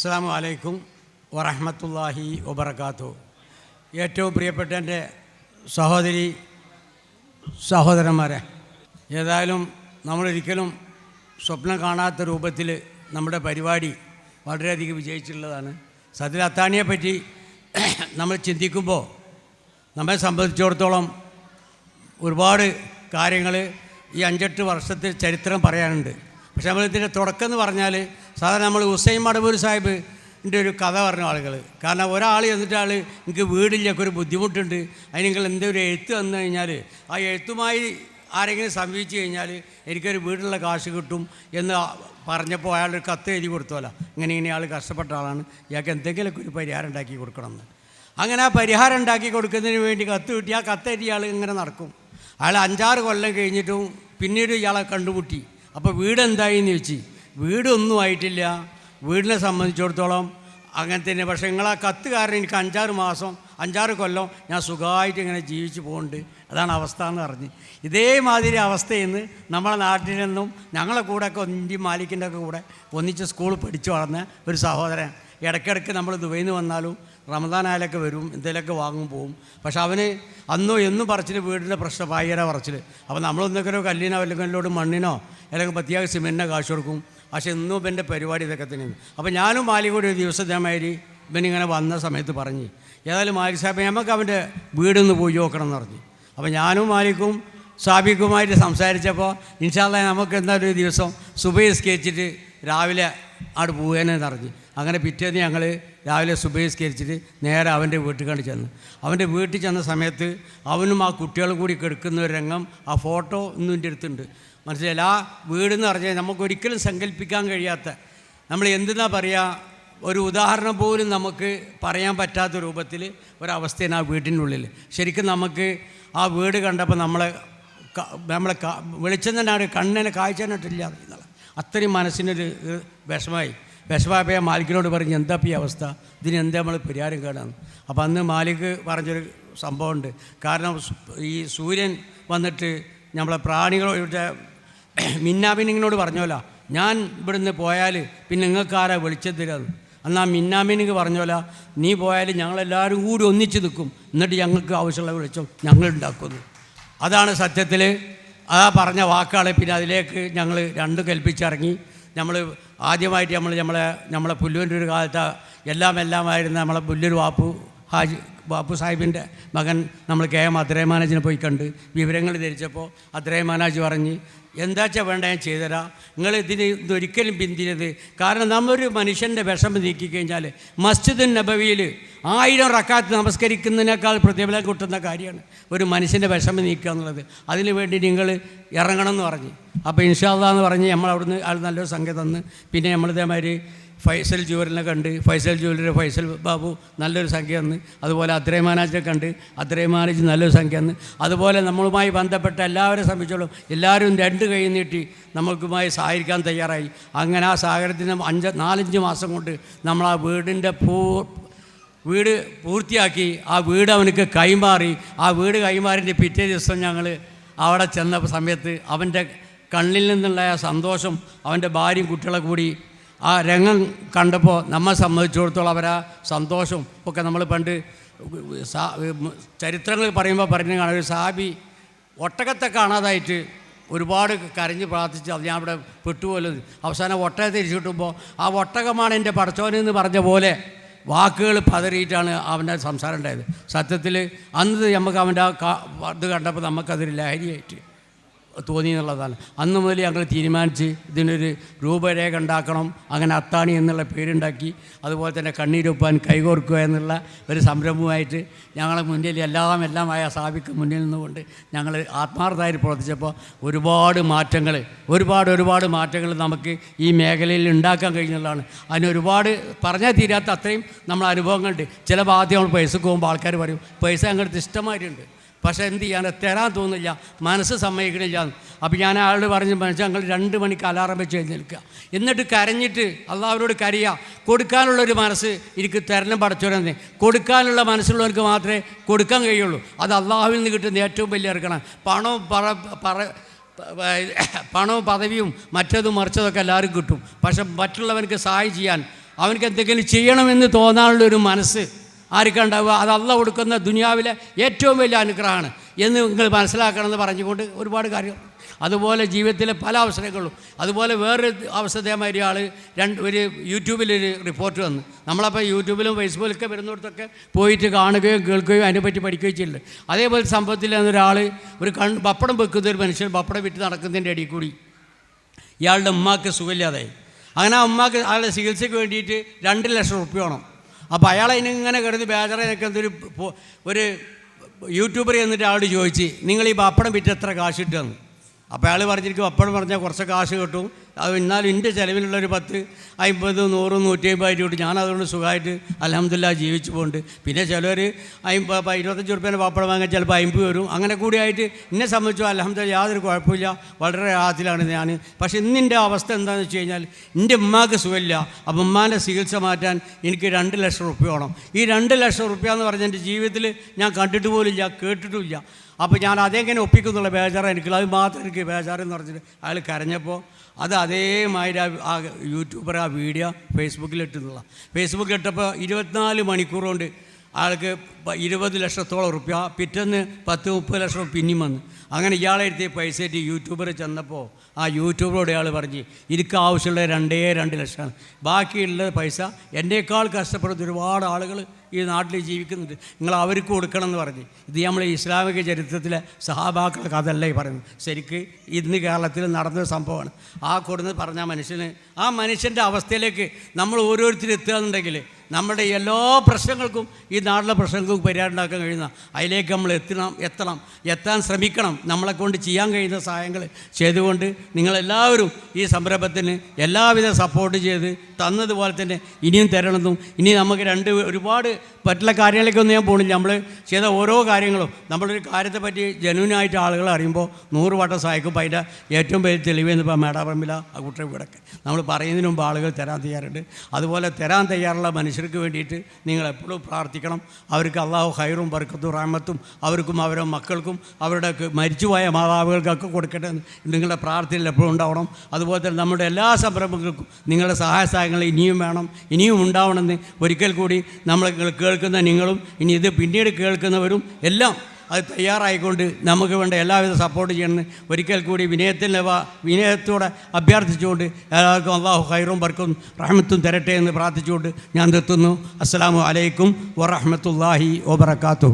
അസ്സാം വലൈക്കും വറഹമത്തല്ലാഹി വബർക്കാത്തു ഏറ്റവും പ്രിയപ്പെട്ട എന്റെ സഹോദരി സഹോദരന്മാരെ ഏതായാലും നമ്മളൊരിക്കലും സ്വപ്നം കാണാത്ത രൂപത്തിൽ നമ്മുടെ പരിപാടി വളരെയധികം വിജയിച്ചിട്ടുള്ളതാണ്. സതിൽ അത്താണിയെ പറ്റി നമ്മൾ ചിന്തിക്കുമ്പോൾ നമ്മെ സംബന്ധിച്ചിടത്തോളം ഒരുപാട് കാര്യങ്ങൾ ഈ അഞ്ചെട്ട് വർഷത്തെ ചരിത്രം പറയാനുണ്ട്. പക്ഷെ നമ്മളിതിന്റെ തുടക്കം എന്ന് പറഞ്ഞാൽ സാധാരണ നമ്മൾ ഹുസൈൻ മടവൂർ സാഹിബിന്റെ ഒരു കഥ പറഞ്ഞ ആളുകൾ കാരണം ഒരാൾ എന്നിട്ട് ആൾ എനിക്ക് വീടില്ലൊക്കെ ഒരു ബുദ്ധിമുട്ടുണ്ട്. അതിന് നിങ്ങൾ എന്തെങ്കിലും ഒരു എഴുത്ത് തന്നു കഴിഞ്ഞാൽ ആ എഴുത്തുമായി ആരെങ്കിലും സമീപിച്ചു കഴിഞ്ഞാൽ എനിക്കൊരു വീടുള്ള കാശ് കിട്ടും എന്ന് പറഞ്ഞപ്പോൾ അയാൾ ഒരു കത്ത് എഴുതി കൊടുത്തോല. ഇങ്ങനെ ഇങ്ങനെ ആൾ കഷ്ടപ്പെട്ട ആളാണ്. ഇയാൾക്ക് എന്തെങ്കിലുമൊക്കെ ഒരു പരിഹാരം ഉണ്ടാക്കി കൊടുക്കണമെന്ന്. അങ്ങനെ ആ പരിഹാരം ഉണ്ടാക്കി കൊടുക്കുന്നതിന് വേണ്ടി കത്ത് കിട്ടി. ആ കത്തെഴുതി ആൾ ഇങ്ങനെ നടക്കും. അയാൾ അഞ്ചാറ് കൊല്ലം കഴിഞ്ഞിട്ടും പിന്നീട് ഇയാളെ കണ്ടുമുട്ടി. അപ്പോൾ വീട് എന്തായി എന്ന് ചോദിച്ചു വീടൊന്നും ആയിട്ടില്ല. വീടിനെ സംബന്ധിച്ചിടത്തോളം അങ്ങനെ തന്നെ. പക്ഷേ നിങ്ങളാ കത്ത് കാരണം എനിക്ക് അഞ്ചാറ് മാസം അഞ്ചാറ് കൊല്ലം ഞാൻ സുഖമായിട്ട് ഇങ്ങനെ ജീവിച്ച് പോകുന്നുണ്ട് അതാണ് അവസ്ഥ എന്ന് പറഞ്ഞ്. ഇതേമാതിരി അവസ്ഥയിൽ നിന്ന് നമ്മളെ നാട്ടിൽ നിന്നും ഞങ്ങളെ കൂടെ ഒക്കെ ഒന്നി മാലിക്കിന്റെ ഒക്കെ കൂടെ ഒന്നിച്ച് സ്കൂളിൽ പഠിച്ചു വളർന്ന ഒരു സഹോദരൻ. ഇടയ്ക്കിടയ്ക്ക് നമ്മൾ ദുബൈയിൽ നിന്ന് വന്നാലും റമദാൻ ആയാലൊക്കെ വരും എന്തെങ്കിലുമൊക്കെ വാങ്ങും പോവും. പക്ഷെ അവന് അന്നോ എന്നും പറച്ചിൽ വീടിന്റെ പ്രശ്നം ഭയങ്കര പറച്ചിൽ അപ്പോൾ നമ്മളൊന്നൊക്കെ കല്ലിനോ അല്ലെങ്കിൽ മണ്ണിനോ അല്ലെങ്കിൽ പ്രത്യേക സിമെന്റിനോ കാശ് കൊടുക്കും. പക്ഷെ ഇന്നും ഇവന്റെ പരിപാടി ഇതൊക്കെ തന്നെയാണ്. അപ്പോൾ ഞാനും മാലിയും കൂടി ഒരു ദിവസം ഇതേമാതിരി ഇവനിങ്ങനെ വന്ന സമയത്ത് പറഞ്ഞ് ഏതായാലും മാലിക് സാഹിബ് നമുക്ക് അവന്റെ വീടൊന്ന് പോയി നോക്കണം എന്ന് പറഞ്ഞു. അപ്പോൾ ഞാനും മാലിക്കും സാബിക്കുമായിട്ട് സംസാരിച്ചപ്പോൾ ഇൻഷാല്ല നമുക്ക് എന്തായാലും ഒരു ദിവസം സുബൈസ്കരിച്ചിട്ട് രാവിലെ അവിടെ പോകാനെന്ന് പറഞ്ഞു. അങ്ങനെ പിറ്റേന്ന് ഞങ്ങൾ രാവിലെ സുബൈസ്കരിച്ചിട്ട് നേരെ അവന്റെ വീട്ടിൽ കണ്ട് ചെന്ന്. അവന്റെ വീട്ടിൽ ചെന്ന സമയത്ത് അവനും ആ കുട്ടികളും കൂടി കെടുക്കുന്ന ഒരു രംഗം ആ ഫോട്ടോ ഇന്നും എന്റെ അടുത്തുണ്ട്. മനസ്സിലായില്ല? ആ വീടെന്ന് പറഞ്ഞാൽ നമുക്കൊരിക്കലും സങ്കല്പിക്കാൻ കഴിയാത്ത നമ്മൾ എന്തെന്നാ പറയുക ഒരു ഉദാഹരണം പോലും നമുക്ക് പറയാൻ പറ്റാത്ത രൂപത്തിൽ ഒരവസ്ഥയാണ് ആ വീട്ടിന്റെ ഉള്ളിൽ ശരിക്കും നമുക്ക് ആ വീട് കണ്ടപ്പോൾ നമ്മളെ നമ്മളെ വെളിച്ചം തന്നെ ആണ് കണ്ണിനെ കാഴ്ച തന്നിട്ടില്ല എന്നുള്ള അത്രയും മനസ്സിനൊരു വിഷമായി വിഷമായപ്പോൾ മാലിക്കിനോട് പറഞ്ഞ് എന്താ ഈ അവസ്ഥ? ഇതിന് എന്താ നമ്മൾ പരിഹാരം കേടാണ് അപ്പോൾ അന്ന് മാലിക് പറഞ്ഞൊരു സംഭവമുണ്ട്. കാരണം ഈ സൂര്യൻ വന്നിട്ട് നമ്മളെ പ്രാണികളുടെ മിന്നാമിനിങ്ങിനോട് പറഞ്ഞോല ഞാൻ ഇവിടുന്ന് പോയാൽ പിന്നെ നിങ്ങൾക്ക് ആരാ വെളിച്ചം അന്നാ മിന്നാമിനിങ് പറഞ്ഞോല നീ പോയാൽ ഞങ്ങളെല്ലാവരും കൂടി ഒന്നിച്ച് നിൽക്കും എന്നിട്ട് ഞങ്ങൾക്ക് ആവശ്യമുള്ള വെളിച്ചം ഞങ്ങൾ ഉണ്ടാക്കുന്നു. അതാണ് സത്യത്തിൽ ആ പറഞ്ഞ വാക്കുകളെ പിന്നെ അതിലേക്ക് ഞങ്ങൾ രണ്ട് കൽപ്പിച്ചിറങ്ങി. നമ്മൾ ആദ്യമായിട്ട് നമ്മൾ നമ്മളെ നമ്മളെ പുല്ലുവിന്റെ ഒരു കാലത്ത് എല്ലാം എല്ലാമായിരുന്ന നമ്മളെ പുല്ലൊരു വാപ്പു ഹാജി ബാപ്പു സാഹിബിന്റെ മകൻ നമ്മൾ കെ എം അദ്രൈമാനാജിനെ പോയി കണ്ട് വിവരങ്ങൾ ധരിച്ചപ്പോൾ അദ്രൈമാനാജ് പറഞ്ഞ് എന്താ വെച്ചാൽ വേണ്ട? ഞാൻ ചെയ്തുതരാം. നിങ്ങൾ ഇതിന് ഇതൊരിക്കലും പിന്തിരത് കാരണം നമ്മൊരു മനുഷ്യന്റെ വിഷമം നീക്കിക്കഴിഞ്ഞാൽ മസ്ജിദ് നബവിയിൽ ആയിരം റക്കാത്ത് നമസ്കരിക്കുന്നതിനേക്കാൾ പ്രതിഫലം കിട്ടുന്ന കാര്യമാണ് ഒരു മനുഷ്യന്റെ വിഷമം നീക്കുക എന്നുള്ളത്. അതിന് വേണ്ടി നിങ്ങൾ ഇറങ്ങണം എന്ന് പറഞ്ഞ്. അപ്പോൾ ഇൻഷാല്ല എന്ന് പറഞ്ഞ് നമ്മൾ അവിടുന്ന് ആൾ നല്ലൊരു സംഖ്യ തന്ന്. പിന്നെ നമ്മൾ ഇതേമാതിരി ഫൈസൽ ജുവലിനെ കണ്ട് ഫൈസൽ ജുവലിന്റെ ഫൈസൽ ബാബു നല്ലൊരു സംഖ്യ തന്ന്. അതുപോലെ മാനേജറെ കണ്ട് അദ്രൈമാനാജ് നല്ലൊരു സംഖ്യ തന്ന്. അതുപോലെ നമ്മളുമായി ബന്ധപ്പെട്ട എല്ലാവരെ സംബന്ധിച്ചോളം എല്ലാവരും രണ്ട് കൈ നീട്ടി നമ്മൾക്കുമായി സഹായിക്കാൻ തയ്യാറായി. അങ്ങനെ ആ സാഗരത്തിന് അഞ്ച് നാലഞ്ച് മാസം കൊണ്ട് നമ്മൾ ആ വീടിന്റെ പൂ വീട് പൂർത്തിയാക്കി ആ വീട് അവനക്ക് കൈമാറി. ആ വീട് കൈമാറിന്റെ പിറ്റേ ദിവസം ഞങ്ങൾ അവിടെ ചെന്ന സമയത്ത് അവന്റെ കണ്ണിൽ നിന്നുള്ള ആ സന്തോഷം അവന്റെ ഭാര്യയും കുട്ടികളെ കൂടി ആ രംഗം കണ്ടപ്പോൾ നമ്മെ സംബന്ധിച്ചിടത്തോളം അവരാ സന്തോഷം. ഒക്കെ നമ്മൾ പണ്ട് ചരിത്രങ്ങൾ പറയുമ്പോൾ പറഞ്ഞു കാണാം. ഒരു സാബി ഒട്ടകത്തെ കാണാതായിട്ട് ഒരുപാട് കരഞ്ഞ് പ്രാർത്ഥിച്ച് ഞാൻ അവിടെ പെട്ടുപോലും അവസാനം ഒട്ടകത്തെ തിരിച്ചു കിട്ടുമ്പോൾ ആ ഒട്ടകമാണ് എന്റെ പടച്ചോനെന്ന് പറഞ്ഞ പോലെ വാക്കുകൾ പതറിയിട്ടാണ് അവന്റെ സംസാരം ഉണ്ടായത്. സത്യത്തിൽ അന്ന് നമുക്ക് അവന്റെ ആ ഇത് കണ്ടപ്പോൾ നമുക്കതൊരു ലഹരിയായിട്ട്. തോന്നി എന്നുള്ളതാണ് അന്ന് മുതൽ ഞങ്ങൾ തീരുമാനിച്ച് ഇതിനൊരു രൂപരേഖ ഉണ്ടാക്കണം അങ്ങനെ അത്താണി എന്നുള്ള പേരുണ്ടാക്കി അതുപോലെ തന്നെ കണ്ണീരൊപ്പാൻ കൈകോർക്കുക എന്നുള്ള ഒരു സംരംഭമായിട്ട് ഞങ്ങളെ മുന്നിൽ എല്ലാം എല്ലാമായ സാബിക്ക് മുന്നിൽ നിന്നുകൊണ്ട് ഞങ്ങൾ ആത്മാർത്ഥമായിട്ട് പ്രവർത്തിച്ചപ്പോൾ ഒരുപാട് മാറ്റങ്ങൾ ഒരുപാട് ഒരുപാട് മാറ്റങ്ങൾ നമുക്ക് ഈ മേഖലയിൽ ഉണ്ടാക്കാൻ കഴിഞ്ഞുള്ളതാണ് അതിന് ഒരുപാട് പറഞ്ഞാൽ തീരാത്ത അത്രയും നമ്മൾ അനുഭവങ്ങളുണ്ട്. ചില ബാധ്യങ്ങൾ പൈസക്ക് പോകുമ്പോൾ ആൾക്കാർ പറയും പൈസ ഞങ്ങളുടെ ഇഷ്ടമായിട്ടുണ്ട്. പക്ഷേ എന്ത് ചെയ്യാൻ? തരാൻ തോന്നില്ല. മനസ്സ് സമ്മതിക്കണില്ല. അപ്പോൾ ഞാൻ അയാളോട് പറഞ്ഞ് മനസ്സിൽ ഞങ്ങൾ രണ്ട് മണിക്ക് അലാറം വെച്ച് എഴുന്നേൽക്കുക. എന്നിട്ട് കരഞ്ഞിട്ട് അള്ളാഹുവിനോട് കരയുക കൊടുക്കാനുള്ളൊരു മനസ്സ് എനിക്ക് തരണം പടച്ചോരെന്ന് കൊടുക്കാനുള്ള മനസ്സുള്ളവർക്ക് മാത്രമേ കൊടുക്കാൻ കഴിയുള്ളൂ. അത് അള്ളാഹുവിൽ നിന്ന് കിട്ടുന്ന ഏറ്റവും വലിയ ഇറക്കണം. പണവും പറ പറ പണവും പദവിയും മറ്റതും മറിച്ചതൊക്കെ എല്ലാവർക്കും കിട്ടും. പക്ഷെ മറ്റുള്ളവർക്ക് സഹായം ചെയ്യാൻ അവനക്ക് എന്തെങ്കിലും ചെയ്യണമെന്ന് തോന്നാനുള്ള ഒരു മനസ്സ് ഉണ്ടാവുക അത് അള്ള കൊടുക്കുന്ന ദുനിയാവിലെ ഏറ്റവും വലിയ അനുഗ്രഹമാണ്. എന്ന് നിങ്ങൾ മനസ്സിലാക്കണമെന്ന് പറഞ്ഞുകൊണ്ട് ഒരുപാട് കാര്യം. അതുപോലെ ജീവിതത്തിലെ പല അവസരങ്ങളും. അതുപോലെ വേറൊരു അവസ്ഥതേമാതിരി ആൾ രണ്ട് ഒരു യൂട്യൂബിലൊരു റിപ്പോർട്ട് വന്നു. നമ്മളപ്പോൾ യൂട്യൂബിലും ഫേസ്ബുക്കിലൊക്കെ വരുന്നിടത്തൊക്കെ പോയിട്ട് കാണുകയും കേൾക്കുകയും അതിനെപ്പറ്റി പഠിക്കുകയും ചെയ്യുന്നുണ്ട് അതേപോലെ സംഭവത്തിൽ ഒരാൾ ഒരു കണ് പപ്പടം വെക്കുന്ന ഒരു മനുഷ്യൻ പപ്പടം വിറ്റ് നടക്കുന്നതിന്റെ ഇടയിൽ കൂടി ഇയാളുടെ ഉമ്മാക്ക് സുഖമില്ലാതായി. അങ്ങനെ ആ ഉമ്മാക്ക് ആളുടെ ചികിത്സയ്ക്ക് വേണ്ടിയിട്ട് രണ്ട് ലക്ഷം റുപ്യ വേണം. അപ്പോൾ അയാൾ അതിനിങ്ങനെ കരുതി ബേജറയൊക്കെ എന്തൊരു ഒരു യൂട്യൂബർ എന്നിട്ട് ആളോട് ചോദിച്ച് നിങ്ങൾ ഈ പപ്പടം വിറ്റ് എത്ര കാശ് കിട്ടുമെന്ന് അപ്പോൾ അയാൾ പറഞ്ഞിരിക്കും അപ്പോഴും പറഞ്ഞാൽ കുറച്ച് കാശ് കിട്ടും. അത് എന്നാലും എന്റെ ചിലവിലുള്ള ഒരു പത്ത് അമ്പത് നൂറ് നൂറ്റി അമ്പത് രൂപ ഞാൻ അതുകൊണ്ട് സുഖമായിട്ട് അലഹമില്ല ജീവിച്ചു പോകുന്നുണ്ട് പിന്നെ ചിലർ അമ്പ ഇരുപത്തഞ്ച് റുപ്യേന്റെ പാപ്പടം വാങ്ങാൻ ചിലപ്പോൾ അമ്പത് വരും. അങ്ങനെ കൂടിയായിട്ട് എന്നെ സംബന്ധിച്ചു അലഹമില്ല യാതൊരു കുഴപ്പമില്ല. വളരെ ആദ്യത്തിലാണ് ഞാൻ പക്ഷേ ഇന്നിന്റെ അവസ്ഥ എന്താണെന്ന് വെച്ച് കഴിഞ്ഞാൽ എന്റെ ഉമ്മാക്ക് സുഖമില്ല. അപ്പം ഉമ്മാന്റെ ചികിത്സ മാറ്റാൻ എനിക്ക് രണ്ട് ലക്ഷം റുപ്യ വേണം. ഈ രണ്ട് ലക്ഷം റുപ്യ എന്ന് പറഞ്ഞ എന്റെ ജീവിതത്തിൽ ഞാൻ കണ്ടിട്ട് പോലില്ല കേട്ടിട്ടുമില്ല അപ്പോൾ ഞാൻ അതെങ്ങനെ ഒപ്പിക്കുന്നുള്ള ബേജാറ് എനിക്ക് അത് മാത്രം എനിക്ക് ബേജാറെന്ന് പറഞ്ഞിട്ട് അയാൾ കരഞ്ഞപ്പോൾ അത് അതേമാതിരി ആ- യൂട്യൂബർ ആ വീഡിയോ ഫേസ്ബുക്കിൽ ഇട്ടപ്പോൾ ഇരുപത്തിനാല് മണിക്കൂർ കൊണ്ട് ആൾക്ക് ഇരുപത് ലക്ഷത്തോളം റുപ്യ പിറ്റേന്ന് പത്ത് മുപ്പത് ലക്ഷം പിന്നെയും വന്ന്. അങ്ങനെ ഇയാളെ എടുത്ത് പൈസ ആയിട്ട് യൂട്യൂബർ ചെന്നപ്പോൾ ആ യൂട്യൂബറോട് ഇയാൾ പറഞ്ഞ് എനിക്ക് ആവശ്യമുള്ള രണ്ടേ രണ്ട് ലക്ഷമാണ്. ബാക്കിയുള്ള പൈസ എന്നേക്കാൾ കഷ്ടപ്പെടുന്ന ഒരുപാട് ആളുകൾ ഈ നാട്ടിൽ ജീവിക്കുന്നുണ്ട്. നിങ്ങൾ അവർക്ക് കൊടുക്കണം എന്ന് പറഞ്ഞ്. ഇത് നമ്മൾ ഇസ്ലാമിക ചരിത്രത്തിലെ സഹാബാക്കളുടെ കഥയല്ല പറയുന്നത്. ശരിക്ക് ഇന്ന് കേരളത്തിൽ നടന്ന സംഭവമാണ്. ആ കൊടുന്ന് പറഞ്ഞ മനുഷ്യന് ആ മനുഷ്യന്റെ അവസ്ഥയിലേക്ക് നമ്മൾ ഓരോരുത്തരും എത്തുക എന്നുണ്ടെങ്കിൽ നമ്മുടെ എല്ലാ പ്രശ്നങ്ങൾക്കും ഈ നാട്ടിലെ പ്രശ്നങ്ങൾക്കും പരിഹാരം ഉണ്ടാക്കാൻ കഴിയുന്ന അതിലേക്ക് നമ്മൾ എത്തണം എത്തണം. എത്താൻ ശ്രമിക്കണം. നമ്മളെ കൊണ്ട് ചെയ്യാൻ കഴിയുന്ന സഹായങ്ങൾ ചെയ്തുകൊണ്ട് നിങ്ങളെല്ലാവരും ഈ സംരംഭത്തിന് എല്ലാവിധ സപ്പോർട്ട് ചെയ്ത് തന്നതുപോലെ തന്നെ ഇനിയും തരണമെന്നും ഇനി നമുക്ക് രണ്ട് ഒരുപാട് പറ്റുള്ള കാര്യങ്ങളിലേക്കൊന്നും ഞാൻ പോണില്ല. നമ്മൾ ചെയ്ത ഓരോ കാര്യങ്ങളും നമ്മളൊരു കാര്യത്തെ പറ്റി ജനുവിനായിട്ട് ആളുകൾ അറിയുമ്പോൾ നൂറ് വട്ടം സഹായിക്കും. അതിന്റെ ഏറ്റവും വലിയ തെളിവെന്ന് ഇപ്പോൾ മേടാപറമ്പില ആ കുട്ടിയുടെ വീടൊക്കെ. നമ്മൾ പറയുന്നതിന് മുമ്പ് ആളുകൾ തരാൻ തയ്യാറുണ്ട്. അതുപോലെ തരാൻ തയ്യാറുള്ള മനുഷ്യർക്ക് വേണ്ടിയിട്ട് നിങ്ങൾ എപ്പോഴും പ്രാർത്ഥിക്കണം. അവർക്ക് അള്ളാഹു ഹൈറും ബർക്കത്തും റാമത്തും അവർക്കും അവരുടെ മക്കൾക്കും അവരുടെ മരിച്ചുപോയ മാതാവുകൾക്കൊക്കെ കൊടുക്കട്ടെ നിങ്ങളുടെ പ്രാർത്ഥനയിൽ എപ്പോഴും ഉണ്ടാവണം. അതുപോലെ തന്നെ നമ്മുടെ എല്ലാ സംരംഭങ്ങൾക്കും നിങ്ങളുടെ സഹായ സഹായങ്ങൾ ഇനിയും വേണം ഇനിയും ഉണ്ടാവണമെന്ന് ഒരിക്കൽ കൂടി നമ്മൾ കേൾക്കുന്ന നിങ്ങളും ഇനി ഇത് പിന്നീട് കേൾക്കുന്നവരും എല്ലാം അത് തയ്യാറായിക്കൊണ്ട് നമുക്ക് വേണ്ട എല്ലാവിധ സപ്പോർട്ട് ചെയ്യണമെന്ന് ഒരിക്കൽ കൂടി വിനയത്തിന്റെ വ- വിനയത്തോടെ അഭ്യർത്ഥിച്ചുകൊണ്ട് എല്ലാവർക്കും അള്ളാഹു ഹൈറും ബർക്കും റഹ്മത്തും തരട്ടെ എന്ന് പ്രാർത്ഥിച്ചുകൊണ്ട് ഞാൻ നിർത്തുന്നു. അസ്സാം വലൈക്കും വറഹമത്തല്ലാഹി വബർക്കാത്തു